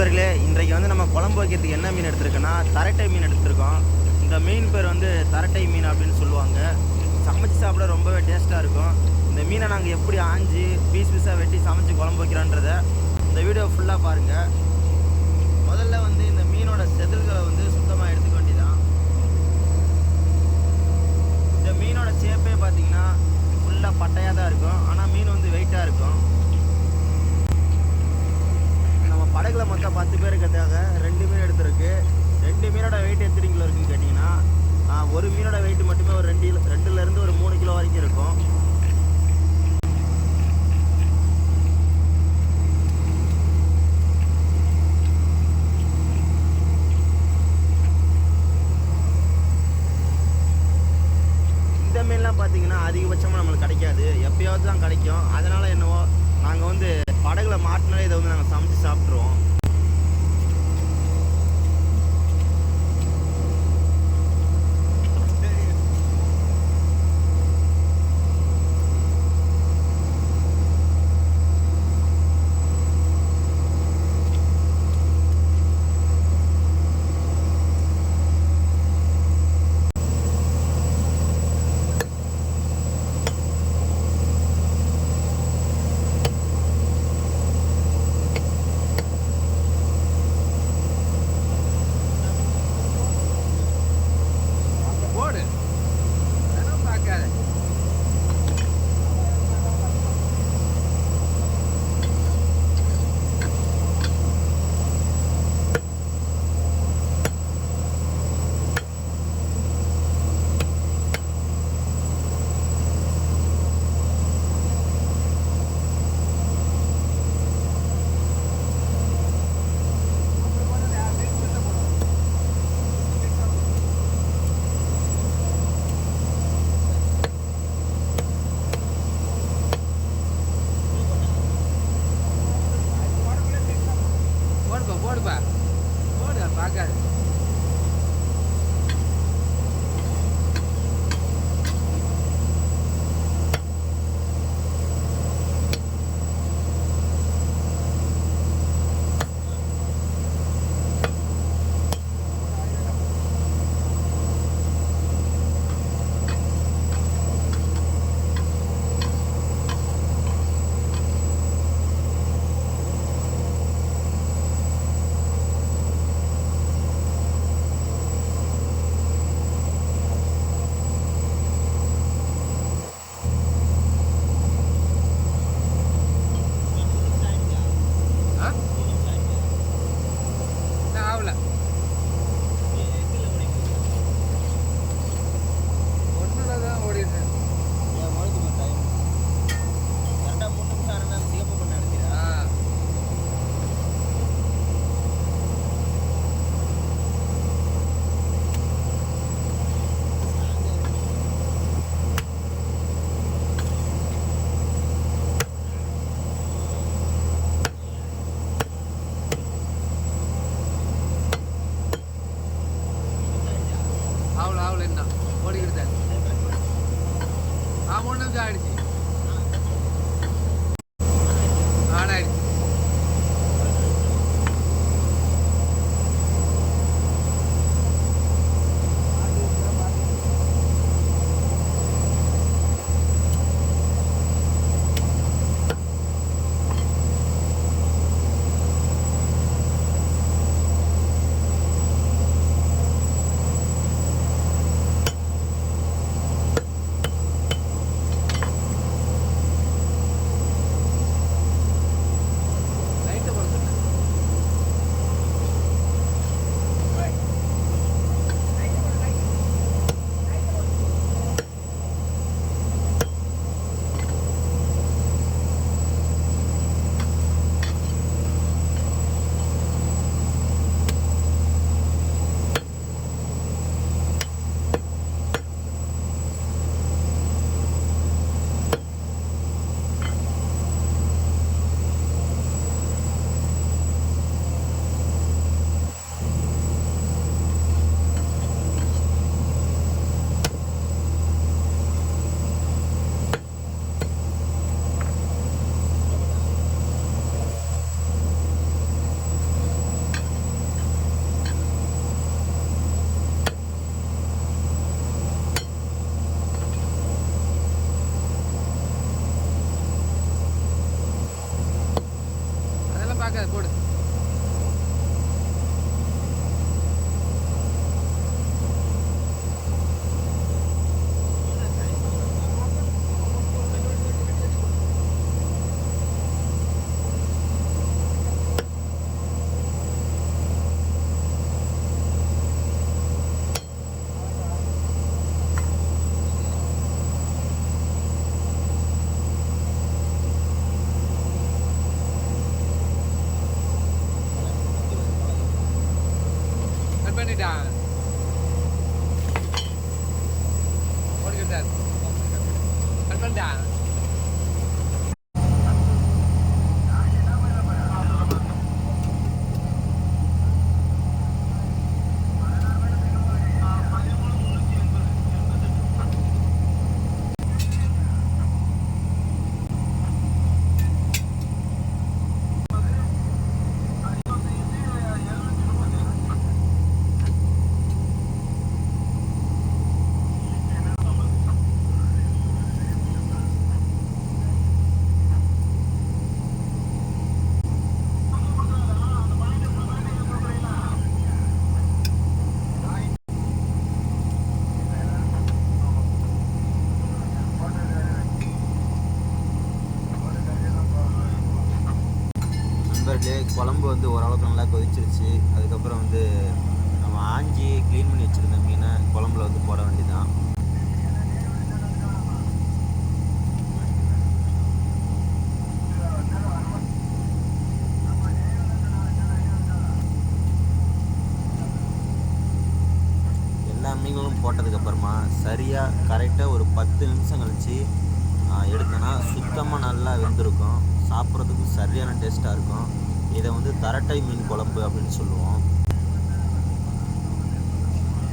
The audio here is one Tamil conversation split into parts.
நண்பர்களே இன்றைக்கு வந்து நம்ம குழம்பு வைக்கிறதுக்கு என்ன மீன் எடுத்திருக்கோன்னா தரட்டை மீன் எடுத்திருக்கோம். இந்த மீன் பேர் வந்து தரட்டை மீன் அப்படின்னு சொல்லுவாங்க. சமைச்சு சாப்பிட ரொம்பவே டேஸ்ட்டாக இருக்கும். இந்த மீனை நாங்கள் எப்படி ஆஞ்சி பீஸ் பீஸாக வெட்டி சமைச்சு குழம்பு வைக்கிறோன்றத இந்த வீடியோ ஃபுல்லாக பாருங்கள் முதல்ல வந்து இந்த மீனோட செதில்களை வந்து சுத்தமாக எடுத்துக்க வேண்டியதான் இந்த மீனோட ஷேப்பே பார்த்தீங்கன்னா ஃபுல்லாக பட்டையாக தான் இருக்கும் ஆனால் மீன் வந்து வெயிட்டாக இருக்கும் நம்ம படகுல மொத்தம் பத்து பேர் இருக்கிறதாக ரெண்டு மீன் எடுத்திருக்கு ரெண்டு மீனோட வெயிட் எத்தனை கிலோ இருக்குன்னு கேட்டிங்கன்னா ஆ, ஒரு மீனோட ஒரு ரெண்டு கிலோ ரெண்டுலேருந்து ஒரு மூணு கிலோ வரைக்கும் இருக்கும். இந்த மீன்லாம் பார்த்தீங்கன்னா அதிகபட்சமாக நம்மளுக்கு கிடைக்காது. எப்பயாவது தான் கிடைக்கும். அதனால என்னவோ நாங்கள் வந்து படகுல மாட்டினாலே இதை வந்து நாங்கள் சமைச்சு சாப்பிட்ருவோம் రావులేనా ఓడిగిడితే ఆ మూడు నిమిషం ఆడిచి குழம்பு வந்து ஓரளவுக்கு நல்லா கொதிச்சிருச்சு. அதுக்கப்புறம் வந்து நம்ம ஆஞ்சி க்ளீன் பண்ணி வச்சுருந்த மீனை குழம்புல வந்து போட வேண்டியதான் எல்லா மீன்களும் போட்டதுக்கப்புறமா சரியாக கரெக்டாக ஒரு பத்து நிமிஷம் கழித்து எடுத்தோன்னா சுத்தமாக நல்லா வெந்திருக்கும். சாப்பிட்றதுக்கு சரியான டேஸ்ட்டாக இருக்கும். இதை வந்து தரட்டை மீன் குழம்பு அப்படின்னு சொல்லுவோம்.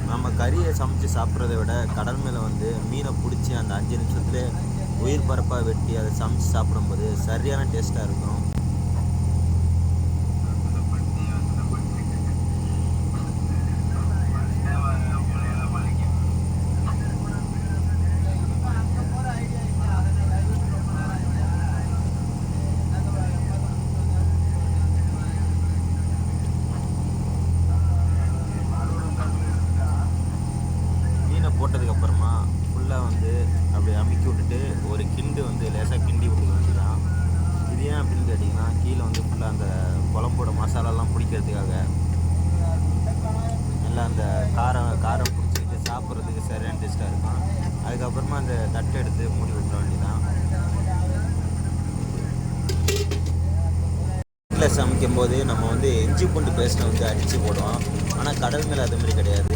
நம்ம கறியை சமைச்சு சாப்பிட்றத விட கடல் மேலே வந்து மீனை பிடிச்சி அந்த அஞ்சு நிமிஷத்துலேயே உயிர் பரப்பாக வெட்டி அதை சமைச்சு சாப்பிடும்போது சரியான டேஸ்ட்டாக இருக்கும் மீனை போட்டதுக்கப்புறமா ஃபுல்லாக வந்து அப்படி அமுக்கி விட்டுட்டு ஒரு கிண்டு வந்து லேசாக கிண்டி விட்டுக்க வேண்டியதான் இது ஏன் அப்படின்னு கேட்டிங்கன்னா கீழே வந்து ஃபுல்லாக அந்த குழம்போட மசாலாலாம் பிடிக்கிறதுக்காக நல்லா அந்த காரம் காரம் பிடிச்சிக்கிட்டு சாப்பிட்றதுக்கு இருக்கும் அதுக்கப்புறமா அந்த தட்டை எடுத்து மூடி விட்டுற வேண்டியதான் வீட்டில் சமைக்கும் போது நம்ம வந்து இஞ்சி பூண்டு பேஸ்ட்டை வந்து அடித்து போடுவோம். ஆனால் கடல் மேலே அது மாதிரி கிடையாது.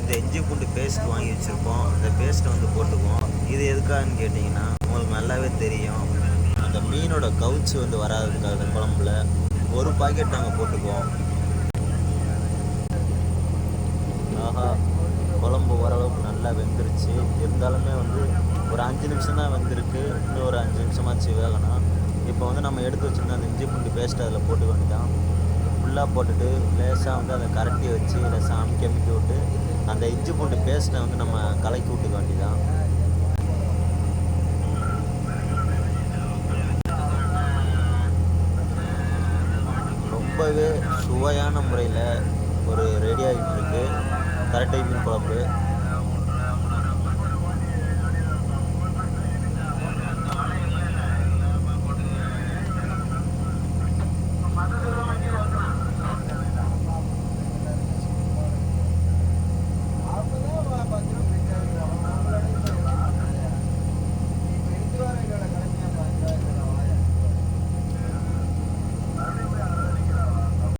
இந்த இஞ்சி பூண்டு பேஸ்ட் வாங்கி வச்சுருப்போம். அந்த பேஸ்ட்டை வந்து போட்டுக்குவோம். இது எதுக்காகன்னு கேட்டிங்கன்னா உங்களுக்கு நல்லாவே தெரியும். அந்த மீனோட கவுச்சு வந்து வராதுக்காக அந்த குழம்புல ஒரு பாக்கெட் நாங்கள் போட்டுக்குவோம். ஆஹா குழம்பு ஓரளவுக்கு நல்லா வெந்துருச்சு. இருந்தாலுமே வந்து ஒரு அஞ்சு நிமிஷம் தான் வெந்திருக்கு. இன்னும் ஒரு அஞ்சு நிமிஷமாச்சு வேகணும். இப்போ வந்து நம்ம எடுத்து வச்சுருந்த அந்த இஞ்சி பூண்டு பேஸ்ட் அதில் போட்டு வேண்டியதான் ஃபுல்லாக போட்டுட்டு லேசாக வந்து அதை கரட்டி வச்சு லேசாக அமுக்கி அமுக்கி விட்டு அந்த இஞ்சி பூண்டு பேஸ்ட்டை வந்து நம்ம கலக்கி விட்டுக்க வேண்டிதான். ரொம்பவே சுவையான முறையில் ஒரு ரெடி ஆகிட்டு இருக்குது கரட்டை மீன் குழம்பு